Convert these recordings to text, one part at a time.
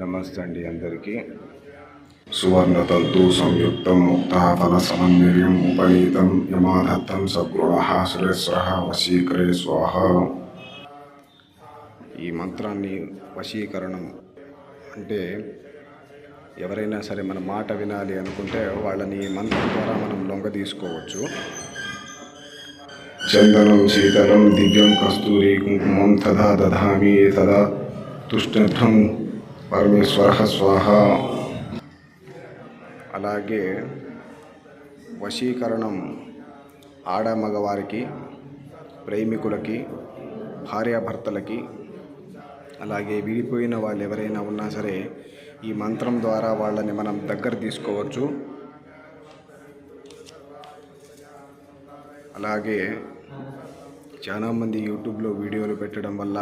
నమస్తే అండి అందరికీ. సువర్ణతంతు సంయుక్తం ముక్తాఫల సమన్వయం ఉపనీతం యమాధత్తం సగృహ సురేశ్వర వశీకరే స్వాహ. ఈ మంత్రాన్ని వశీకరణం అంటే ఎవరైనా సరే మన మాట వినాలి అనుకుంటే వాళ్ళని ఈ మంత్రం ద్వారా మనం లొంగ తీసుకోవచ్చు. చందనం శీతలం దివ్యం కస్తూరి కుంకుమం తదా దధామి తదా తుష్టం పరమేశ్వర స్వాహ. అలాగే వశీకరణం ఆడ మగవారికి ప్రేమికులకి భార్యాభర్తలకి అలాగే విడిపోయిన వాళ్ళు ఎవరైనా ఉన్నా సరే ఈ మంత్రం ద్వారా వాళ్ళని మనం దగ్గర తీసుకోవచ్చు. అలాగే చాలామంది యూట్యూబ్లో వీడియోలు పెట్టడం వల్ల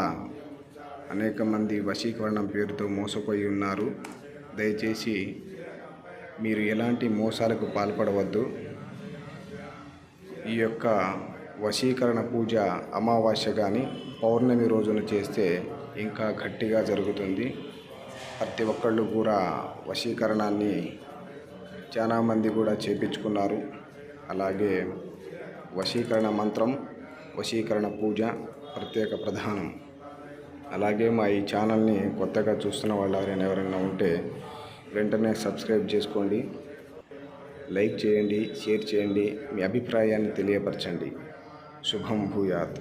అనేక మంది వశీకరణం పేరుతో మోసపోయి ఉన్నారు. దయచేసి మీరు ఎలాంటి మోసాలకు పాల్పడవద్దు. ఈ యొక్క వశీకరణ పూజ అమావాస్య కానీ పౌర్ణమి రోజున చేస్తే ఇంకా గట్టిగా జరుగుతుంది. ప్రతి ఒక్కళ్ళు కూడా వశీకరణాన్ని చాలామంది కూడా చేపించుకున్నారు. అలాగే వశీకరణ మంత్రం వశీకరణ పూజ ప్రత్యేక ప్రధానం. అలాగే మా ఈ ఛానల్ని కొత్తగా చూస్తున్న వాళ్ళు ఎవరైనా ఎవరైనా ఉంటే వెంటనే సబ్స్క్రైబ్ చేసుకోండి. లైక్ చేయండి షేర్ చేయండి. మీ అభిప్రాయాన్ని తెలియపరచండి. శుభం భూయాత్.